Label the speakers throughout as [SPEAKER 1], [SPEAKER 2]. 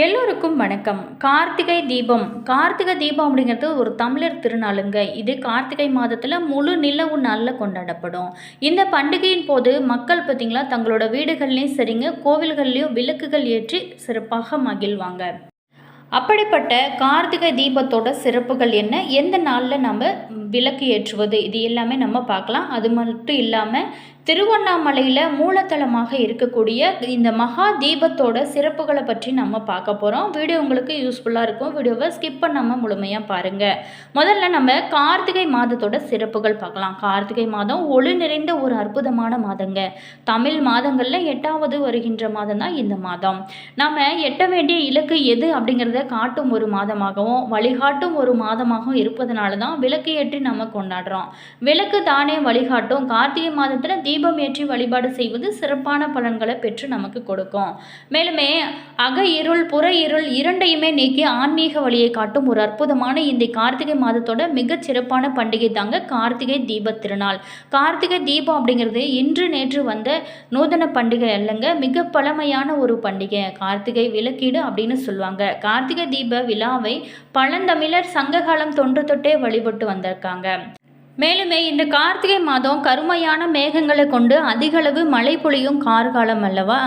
[SPEAKER 1] எல்லோருக்கும் வணக்கம். கார்த்திகை தீபம். கார்த்திகை தீபம் அப்படிங்கிறது ஒரு தமிழர் திருநாளுங்க. இது கார்த்திகை மாதத்தில் முழு நிலவு நாளில் கொண்டாடப்படும். இந்த பண்டிகையின் போது மக்கள் பார்த்திங்களா தங்களோட வீடுகள்லேயும் சரிங்க கோவில்கள்லேயும் விளக்குகள் ஏற்றி சிறப்பாக மகிழ்வாங்க. அப்படிப்பட்ட கார்த்திகை தீபத்தோட சிறப்புகள் என்ன? எந்த நாளில் நம்ம விளக்கு ஏற்றுவது? இது எல்லாமே நம்ம பார்க்கலாம். அது மட்டும் இல்லாமல் திருவண்ணாமலையில் மூலத்தலமாக இருக்கக்கூடிய இந்த மகா தீபத்தோட சிறப்புகளை பற்றி நம்ம பார்க்க போகிறோம் வீடியோ உங்களுக்கு யூஸ்ஃபுல்லாக இருக்கும். வீடியோவை ஸ்கிப் பண்ணாமல் முழுமையாக பாருங்கள் முதல்ல நம்ம கார்த்திகை மாதத்தோட சிறப்புகள் பார்க்கலாம். கார்த்திகை மாதம் ஒளி நிறைந்த ஒரு அற்புதமான மாதங்க. தமிழ் மாதங்களில் எட்டாவது வருகின்ற மாதம் தான் இந்த மாதம். நம்ம எட்ட வேண்டிய இலக்கு எது அப்படிங்கிறத காட்டும் ஒரு மாதமாகவும் வழிகாட்டும் ஒரு மாதமாகவும் இருப்பதனால தான் விளக்கு ஏற்றி நம்ம கொண்டாடுறோம். விளக்கு தானே வழிகாட்டும். கார்த்திகை மாதத்தில் தீபம் ஏற்றி வழிபாடு செய்வது சிறப்பான பலன்களை பெற்று நமக்கு கொடுக்கும். மேலுமே அக இருள் புற இருள் இரண்டையுமே நீக்கி ஆன்மீக வழியை காட்டும் ஒரு அற்புதமான இந்த கார்த்திகை மாதத்தோட மிகச் சிறப்பான பண்டிகை தாங்க கார்த்திகை தீப திருநாள். கார்த்திகை தீபம் அப்படிங்கிறது இன்று நேற்று வந்த நூதன பண்டிகை அல்லங்க மிக பழமையான ஒரு பண்டிகை. கார்த்திகை விளக்கீடு அப்படின்னு சொல்லுவாங்க. கார்த்திகை தீப விழாவை பழந்தமிழர் சங்ககாலம் தொன்று தொட்டே வழிபட்டு வந்திருக்காங்க. மேலுமே இந்த கார்த்திகை மாதம் கருமையான மேகங்களை கொண்டு அதிகளவு மழை பொழியும் கார்காலம் அல்லவா?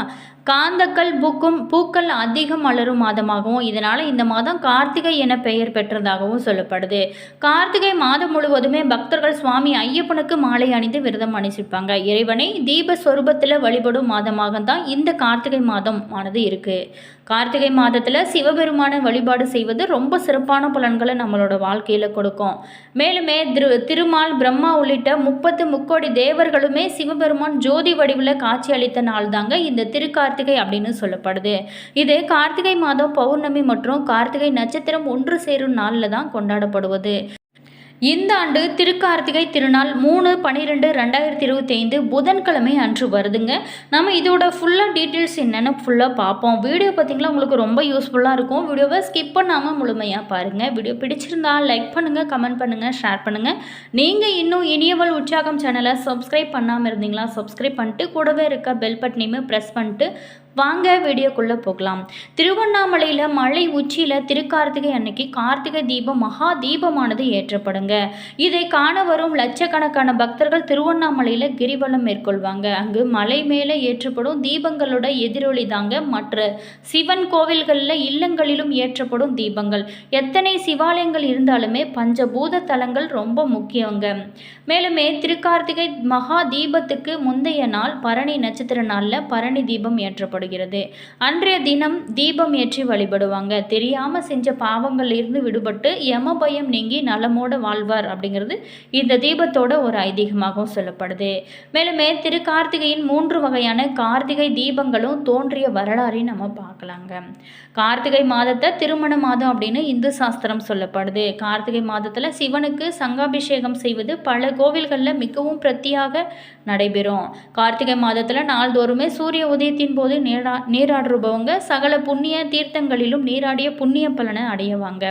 [SPEAKER 1] காந்தக்கள் பூக்கும் பூக்கள் அதிகம் மலரும் மாதமாகவும் இதனால் இந்த மாதம் கார்த்திகை என பெயர் பெற்றதாகவும் சொல்லப்படுது. கார்த்திகை மாதம் முழுவதுமே பக்தர்கள் சுவாமி ஐயப்பனுக்கு மாலை அணிந்து விரதம் அணிச்சிருப்பாங்க இறைவனை தீப சொரூபத்தில் வழிபடும் மாதமாக தான் இந்த கார்த்திகை மாதம் ஆனது இருக்குது கார்த்திகை மாதத்தில் சிவபெருமான வழிபாடு செய்வது ரொம்ப சிறப்பான பலன்களை நம்மளோட வாழ்க்கையில் கொடுக்கும். மேலுமே திரு திருமால் பிரம்மா உள்ளிட்ட முப்பத்து முக்கோடி தேவர்களுமே சிவபெருமான் ஜோதி வடிவில் காட்சி அளித்த நாள் தாங்க இந்த திருக்கார்த்திகை அப்படின்னு சொல்லப்படுது. இது கார்த்திகை மாதம் பௌர்ணமி மற்றும் கார்த்திகை நட்சத்திரம் ஒன்று சேரும் நாளில் தான் கொண்டாடப்படுவது. இந்த ஆண்டு திருக்கார்த்திகை திருநாள் மூணு பன்னிரெண்டு ரெண்டாயிரத்தி இருபத்தி ஐந்து புதன்கிழமை அன்று வருதுங்க. நம்ம இதோட ஃபுல்லாக டீட்டெயில்ஸ் என்னென்னு ஃபுல்லாக பார்ப்போம். வீடியோ பார்த்திங்களா? உங்களுக்கு ரொம்ப யூஸ்ஃபுல்லாக இருக்கும். வீடியோவை ஸ்கிப் பண்ணாமல் முழுமையாக பாருங்கள் வீடியோ பிடிச்சிருந்தா லைக் பண்ணுங்கள் கமெண்ட் பண்ணுங்கள் ஷேர் பண்ணுங்கள் நீங்கள் இன்னும் இனியவள் உற்சாகம் சேனலை சப்ஸ்கிரைப் பண்ணாமல் இருந்தீங்களா? சப்ஸ்கிரைப் பண்ணிட்டு கூடவே இருக்க பெல் பட்டனையுமே ப்ரெஸ் பண்ணிட்டு வாங்க வீடியோக்குள்ளே போகலாம். திருவண்ணாமலையில் மலை உச்சியில் திருக்கார்த்திகை அன்னைக்கு கார்த்திகை தீபம் மகா தீபமானது ஏற்றப்படுங்க. இதை காண வரும் லட்சக்கணக்கான பக்தர்கள் திருவண்ணாமலையில் கிரிவலம் மேற்கொள்வாங்க. அங்கு மலை மேலே ஏற்றப்படும் தீபங்களோட எதிரொலி தாங்க மற்ற சிவன் கோவில்களில் இல்லங்களிலும் ஏற்றப்படும் தீபங்கள். எத்தனை சிவாலயங்கள் இருந்தாலுமே பஞ்சபூத தலங்கள் ரொம்ப முக்கியங்க. மேலுமே திருக்கார்த்திகை மகா தீபத்துக்கு முந்தைய நாள் பரணி நட்சத்திர நாளில் பரணி தீபம் ஏற்றப்படும் சொல்லப்படுகிறது அன்றைய தினம் தீபம் ஏற்றி வழிபடுவாங்க. தெரியாமல் செஞ்ச பாவங்களிலிருந்து விடுபட்டு யம பயம் நீங்கி நலமோடு வாழ்வார் அப்படிங்கிறது இந்த தீபத்தோட ஒரு ஐதீகமாகவும் சொல்லப்படுது. மேலுமே திரு கார்த்திகையின் மூன்று வகையான கார்த்திகை தீபங்களும் தோன்றிய வரலாறையும் நம்ம பார்க்கலாங்க. கார்த்திகை மாதத்தை திருமண மாதம் அப்படின்னு இந்து சாஸ்திரம் சொல்லப்படுது. கார்த்திகை மாதத்தில் சிவனுக்கு சங்காபிஷேகம் செய்வது பல கோவில்களில் மிகவும் பிரத்தியாக நடைபெறும். கார்த்திகை மாதத்தில் நாள்தோறுமே சூரிய உதயத்தின் போது நேரா நீராடுபவங்க சகல புண்ணிய தீர்த்தங்களிலும் நீராடிய புண்ணிய பலனை அடையவாங்க.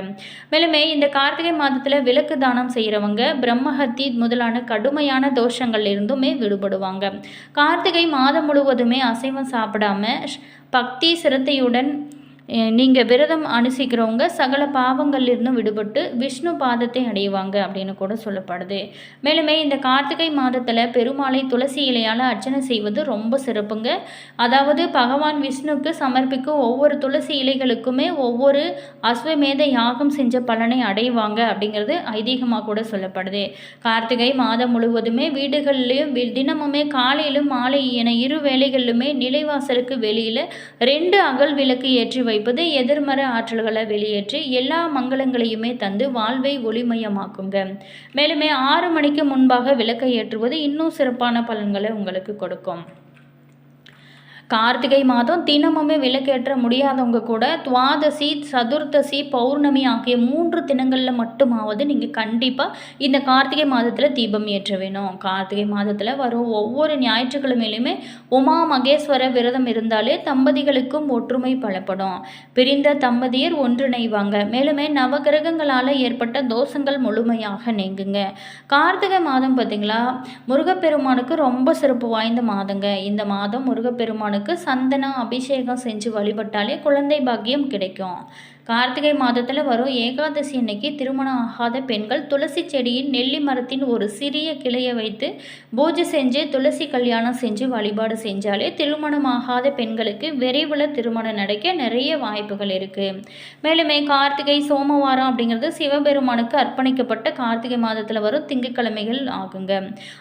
[SPEAKER 1] மேலுமே இந்த கார்த்திகை மாதத்தில் விளக்கு தானம் செய்கிறவங்க பிரம்மஹத்தி முதலான கடுமையான தோஷங்கள் இருந்துமே விடுபடுவாங்க. கார்த்திகை மாதம் முழுவதுமே அசைவம் சாப்பிடாம பக்தி சிரத்தையுடன் நீங்கள் விரதம் அனுசிக்கிறவங்க சகல பாவங்கள்லிருந்து விடுபட்டு விஷ்ணு பாதத்தை அடைவாங்க அப்படின்னு கூட சொல்லப்படுது. மேலுமே இந்த கார்த்திகை மாதத்தில் பெருமாளை துளசி இலையால் அர்ச்சனை செய்வது ரொம்ப சிறப்புங்க. அதாவது பகவான் விஷ்ணுக்கு சமர்ப்பிக்கும் ஒவ்வொரு துளசி இலைகளுக்குமே ஒவ்வொரு அஸ்வமேத யாகம் செஞ்ச பலனை அடைவாங்க அப்படிங்கிறது ஐதீகமாக கூட சொல்லப்படுது. கார்த்திகை மாதம் முழுவதுமே வீடுகள்லையும் தினமுமே காலையிலும் மாலை என இரு வேளைகளிலுமே நிலைவாசலுக்கு வெளியில் ரெண்டு அகல் விளக்கு ஏற்றி வைப்பது எதிர்மற ஆற்றல்களை வெளியேற்றி எல்லா மங்களங்களையுமே தந்து வாழ்வை ஒளிமயமாக்குங்க. மேலுமே ஆறு மணிக்கு முன்பாக விளக்கை ஏற்றுவது இன்னும் சிறப்பான பலன்களை உங்களுக்கு கொடுக்கும். கார்த்திகை மாதம் தினமுமே விளக்கேற்ற முடியாதவங்க கூட துவாதசி சதுர்த்தசி பௌர்ணமி ஆகிய மூன்று தினங்களில் மட்டுமாவது நீங்கள் கண்டிப்பாக இந்த கார்த்திகை மாதத்தில் தீபம் ஏற்ற வேணும். கார்த்திகை மாதத்தில் வரும் ஒவ்வொரு ஞாயிற்றுக்கிழமையிலுமே உமா மகேஸ்வர விரதம் இருந்தாலே தம்பதிகளுக்கும் ஒற்றுமை பலப்படும். பிரிந்த தம்பதியர் ஒன்றிணைவாங்க. மேலுமே நவகிரகங்களால் ஏற்பட்ட தோஷங்கள் முழுமையாக நீங்குங்க. கார்த்திகை மாதம் பார்த்திங்களா முருகப்பெருமானுக்கு ரொம்ப சிறப்பு வாய்ந்த மாதங்க. இந்த மாதம் முருகப்பெருமானுக்கு சந்தனம் அபிஷேகம் செஞ்சு வழிபட்டாலே குழந்தை பாக்கியம் கிடைக்கும். கார்த்திகை மாதத்தில் வரும் ஏகாதசி அன்னைக்கு திருமணம் ஆகாத பெண்கள் துளசி செடியின் நெல்லி மரத்தின் ஒரு சிறிய கிளையை வைத்து பூஜை செஞ்சு துளசி கல்யாணம் செஞ்சு வழிபாடு செஞ்சாலே திருமணம் ஆகாத பெண்களுக்கு விரைவில் திருமணம் நடக்க நிறைய வாய்ப்புகள் இருக்குது மேலுமே கார்த்திகை சோமவாரம் அப்படிங்கிறது சிவபெருமானுக்கு அர்ப்பணிக்கப்பட்ட கார்த்திகை மாதத்தில் வரும் திங்கக்கிழமைகள் ஆகுங்க.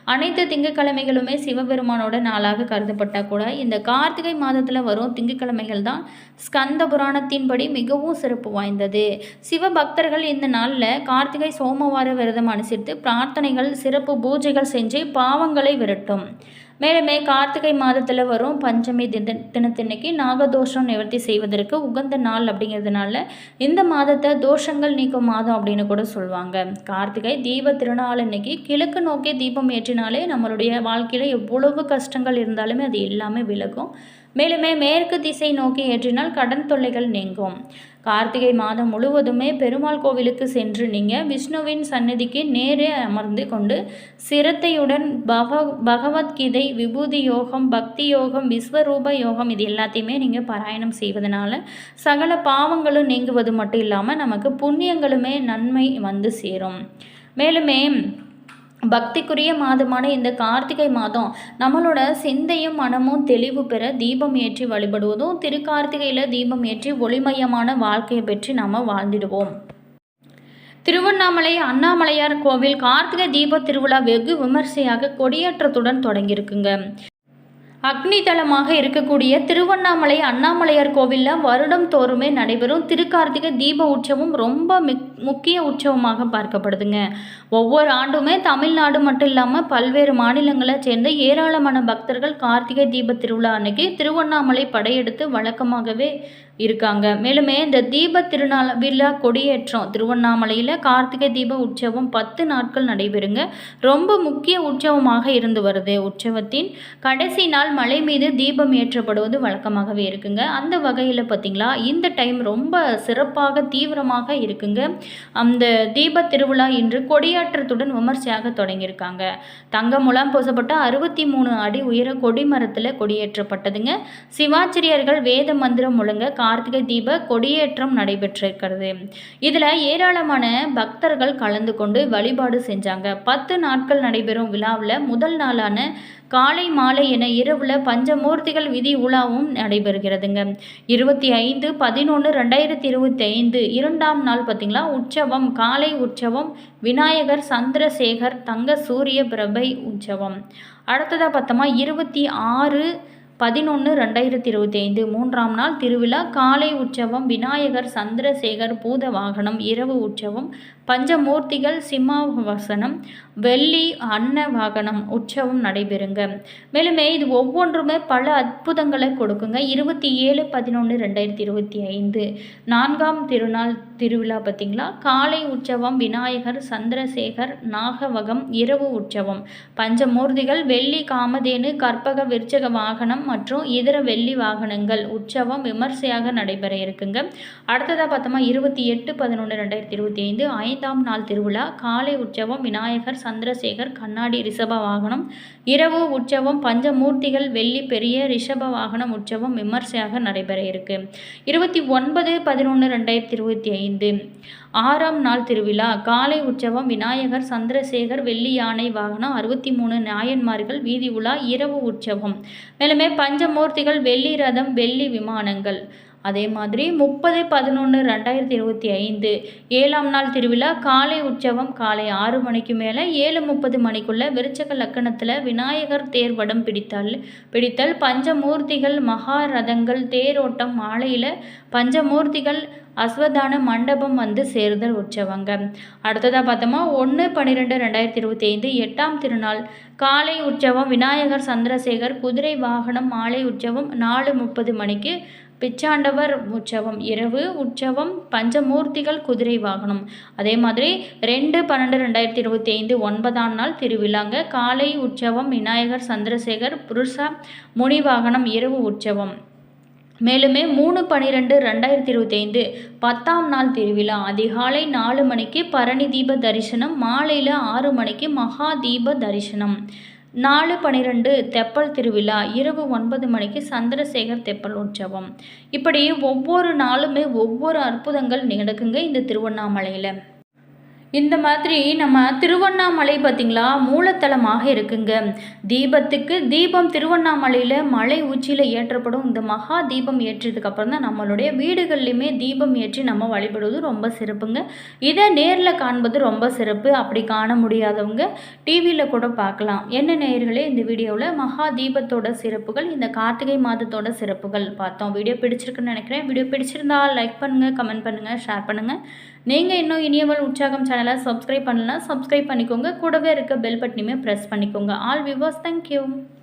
[SPEAKER 1] அனைத்து திங்கக்கிழமைகளுமே சிவபெருமானோட நாளாக கருதப்பட்டால் கூட இந்த கார்த்திகை மாதத்தில் வரும் திங்கக்கிழமைகள் தான் ஸ்கந்த புராணத்தின்படி மிகவும் சிறப்பு வாய்ந்தது. சிவபக்தர்கள் இந்த நாளில் கார்த்திகை சோமவார விரதம் அனுசரித்து பிரார்த்தனைகள் சிறப்பு பூஜைகள் செஞ்சு பாவங்களை விரட்டும். மேலுமே கார்த்திகை மாதத்தில் வரும் பஞ்சமி தின தினத்தன்னைக்கு நாகதோஷம் நிவர்த்தி செய்வதற்கு உகந்த நாள் அப்படிங்கிறதுனால இந்த மாதத்தை தோஷங்கள் நீக்கும் மாதம் அப்படின்னு கூட சொல்லுவாங்க. கார்த்திகை தீப திருநாள் அன்னைக்கு கிழக்கு நோக்கி தீபம் ஏற்றினாலே நம்மளுடைய வாழ்க்கையில் எவ்வளவு கஷ்டங்கள் இருந்தாலுமே அது எல்லாமே விலகும். மேலுமே மேற்கு திசை நோக்கி ஏற்றினால் கடன் தொல்லைகள் நீங்கும். கார்த்திகை மாதம் முழுவதுமே பெருமாள் கோவிலுக்கு சென்று நீங்கள் விஷ்ணுவின் சன்னதிக்கு நேரே அமர்ந்து கொண்டு சிரத்தையுடன் பக பகவத்கீதை விபூதி யோகம் பக்தி யோகம் விஸ்வரூப யோகம் இது எல்லாத்தையுமே நீங்கள் பாராயணம் செய்வதனால சகல பாவங்களும் நீங்குவது மட்டும் இல்லாமல் நமக்கு புண்ணியங்களுமே நன்மை வந்து சேரும். மேலுமே பக்திக்குரிய மாதமான இந்த கார்த்திகை மாதம் நம்மளோட சிந்தையும் மனமும் தெளிவு பெற தீபம் ஏற்றி வழிபடுவதும் திருக்கார்த்திகையில் தீபம் ஏற்றி ஒளிமயமான வாழ்க்கையை பெற்று நாம் வாழ்ந்திடுவோம். திருவண்ணாமலை அண்ணாமலையார் கோவில் கார்த்திகை தீப திருவிழா வெகு விமர்சையாக கொடியேற்றத்துடன் தொடங்கியிருக்குங்க. அக்னி தலமாக இருக்கக்கூடிய திருவண்ணாமலை அண்ணாமலையார் கோவிலில் வருடம் தோறுமே நடைபெறும் திருக்கார்த்திகை தீப உற்சவம் ரொம்ப முக்கிய உற்சவமாக பார்க்கப்படுதுங்க. ஒவ்வொரு ஆண்டுமே தமிழ்நாடு மட்டும் இல்லாமல் பல்வேறு மாநிலங்களை சேர்ந்த ஏராளமான பக்தர்கள் கார்த்திகை தீப திருவிழா அன்னைக்கு திருவண்ணாமலை படையெடுத்து வழக்கமாகவே இருக்காங்க. மேலுமே இந்த தீப திருநாள் விழா கொடியேற்றம். திருவண்ணாமலையில் கார்த்திகை தீப உற்சவம் பத்து நாட்கள் நடைபெறுங்க. ரொம்ப முக்கிய உற்சவமாக இருந்து வருது. உற்சவத்தின் கடைசி நாள் மலை மீது தீபம் ஏற்றப்படுவது வழக்கமாகவே இருக்குங்க. அந்த வகையில் பார்த்திங்களா இந்த டைம் ரொம்ப சிறப்பாக தீவிரமாக இருக்குங்க. அந்த தீப திருவிழா இன்று கொடியேற்றத்துடன் விமர்சையாக தொடங்கியிருக்காங்க. தங்க முலாம் பூசப்பட்ட அறுபத்தி மூணு அடி உயர கொடிமரத்தில் கொடியேற்றப்பட்டதுங்க. சிவாச்சிரியர்கள் வேத மந்திரம் முழங்க கார்த்திகை தீப கொடியேற்றம் நடைபெற்றிருக்கிறது. இதில் ஏராளமான பக்தர்கள் கலந்து கொண்டு வழிபாடு செஞ்சாங்க. பத்து நாட்கள் நடைபெறும் விழாவில் முதல் நாளான காலை மாலை என இரவில் பஞ்சமூர்த்திகள் விதி உலாவும் நடைபெறுகிறதுங்க. இருபத்தி ஐந்து பதினொன்று ரெண்டாயிரத்தி இருபத்தி ஐந்து இரண்டாம் நாள் பார்த்திங்களா? உற்சவம் காலை உற்சவம் விநாயகர் சந்திரசேகர் தங்க சூரிய பிரபை உற்சவம். அடுத்ததாக பார்த்தோமா? இருபத்தி ஆறு பதினொன்று ரெண்டாயிரத்தி இருபத்தி ஐந்து மூன்றாம் நாள் திருவிழா காலை உற்சவம் விநாயகர் சந்திரசேகர் பூத வாகனம் இரவு உற்சவம் பஞ்சமூர்த்திகள் சிம்மாவசனம் வெள்ளி அன்ன வாகனம் உற்சவம் நடைபெறுங்க. மேலுமே இது ஒவ்வொன்றுமே பல அற்புதங்களை கொடுக்குங்க. இருபத்தி ஏழு பதினொன்று ரெண்டாயிரத்தி இருபத்தி ஐந்து நான்காம் திருநாள் திருவிழா பார்த்திங்களா? காலை உற்சவம் விநாயகர் சந்திரசேகர் நாகவகம் இரவு உற்சவம் பஞ்சமூர்த்திகள் வெள்ளி காமதேனு கற்பக விருச்சக வாகனம் மற்றும் இதர வெள்ளி வாகனங்கள் உற்சவம் விமர்சையாக நடைபெற இருக்குங்க. அடுத்ததாக பார்த்தோமா? இருபத்தி எட்டு பதினொன்று ரெண்டாயிரத்தி இருபத்தி ஐந்து ஐந்தாம் நாள் திருவிழா. காலை உற்சவம் விநாயகர் சந்திரசேகர் கண்ணாடி ரிஷப வாகனம் இரவு உற்சவம் பஞ்சமூர்த்திகள் வெள்ளி பெரிய ரிஷப வாகனம் உற்சவம் விமர்சையாக நடைபெற இருக்கு. இருபத்தி ஒன்பது பதினொன்று ரெண்டாயிரத்தி இருபத்தி ஐந்து ஆறாம் நாள் திருவிழா. காலை உற்சவம் விநாயகர் சந்திரசேகர் வெள்ளி யானை வாகனம் அறுபத்தி மூணு நாயன்மார்கள் வீதி உலா இரவு உற்சவம். மேலுமே பஞ்சமூர்த்திகள் வெள்ளி ரதம் வெள்ளி விமானங்கள். அதே மாதிரி முப்பது பதினொன்று ரெண்டாயிரத்தி இருபத்தி ஐந்து ஏழாம் நாள் திருவிழா காலை உற்சவம் காலை ஆறு மணிக்கு மேலே ஏழு முப்பது மணிக்குள்ள விருச்சக லக்கணத்தில் விநாயகர் தேர் வடம் பிடித்தல் பிடித்தல் பஞ்சமூர்த்திகள் மகாரதங்கள் தேரோட்டம் மாலையில் பஞ்சமூர்த்திகள் அஸ்வதான மண்டபம் வந்து சேருதல் உற்சவங்க. அடுத்ததாக பார்த்தோமா ஒன்று பன்னிரெண்டு ரெண்டாயிரத்தி இருபத்தி ஐந்து எட்டாம் திருநாள் காலை உற்சவம் விநாயகர் சந்திரசேகர் குதிரை வாகனம் மாலை உற்சவம் நாலு முப்பது மணிக்கு பிச்சாண்டவர் உற்சவம் இரவு உற்சவம் பஞ்சமூர்த்திகள் குதிரை வாகனம். அதே மாதிரி ரெண்டு பன்னெண்டு ரெண்டாயிரத்தி இருபத்தி ஐந்து ஒன்பதாம் நாள் திருவிழாங்க. காலை உற்சவம் விநாயகர் சந்திரசேகர் புருஷ முனி வாகனம் இரவு உற்சவம். மேலுமே மூணு பன்னிரெண்டு ரெண்டாயிரத்தி இருபத்தி ஐந்து பத்தாம் நாள் திருவிழா. அதிகாலை நாலு மணிக்கு பரணி தீப தரிசனம் மாலையில் ஆறு மணிக்கு மகா தீப தரிசனம். நாலு பன்னிரெண்டு தெப்பல் திருவிழா இரவு ஒன்பது மணிக்கு சந்திரசேகர் தெப்பல் உற்சவம். இப்படி ஒவ்வொரு நாளுமே ஒவ்வொரு அற்புதங்கள் நடக்குங்க இந்த திருவண்ணாமலையில். இந்த மாதிரி நம்ம திருவண்ணாமலை பார்த்திங்களா? மூலத்தலமாக இருக்குங்க. தீபத்துக்கு தீபம் திருவண்ணாமலையில் மலை உச்சியில் ஏற்றப்படும். இந்த மகா தீபம் ஏற்றதுக்கப்புறம் தான் நம்மளுடைய வீடுகள்லையுமே தீபம் ஏற்றி நம்ம வழிபடுவது ரொம்ப சிறப்புங்க. இதை நேரில் காண்பது ரொம்ப சிறப்பு. அப்படி காண முடியாதவங்க டிவியில் கூட பார்க்கலாம். என்ன நேயர்களே இந்த வீடியோவில் மகா தீபத்தோட சிறப்புகள் இந்த கார்த்திகை மாதத்தோட சிறப்புகள் பார்த்தோம். வீடியோ பிடிச்சிருக்குன்னு நினைக்கிறேன். வீடியோ பிடிச்சிருந்தா லைக் பண்ணுங்கள் கமெண்ட் பண்ணுங்கள் ஷேர் பண்ணுங்கள் நீங்கள் இன்னும் இனியவள் உற்சாகம் சேனலை சப்ஸ்கிரைப் பண்ணலாம் சப்ஸ்கிரைப் பண்ணிக்கோங்க. கூடவே இருக்க பெல் பட்டனையுமே ப்ரெஸ் பண்ணிக்கோங்க. All viewers thank you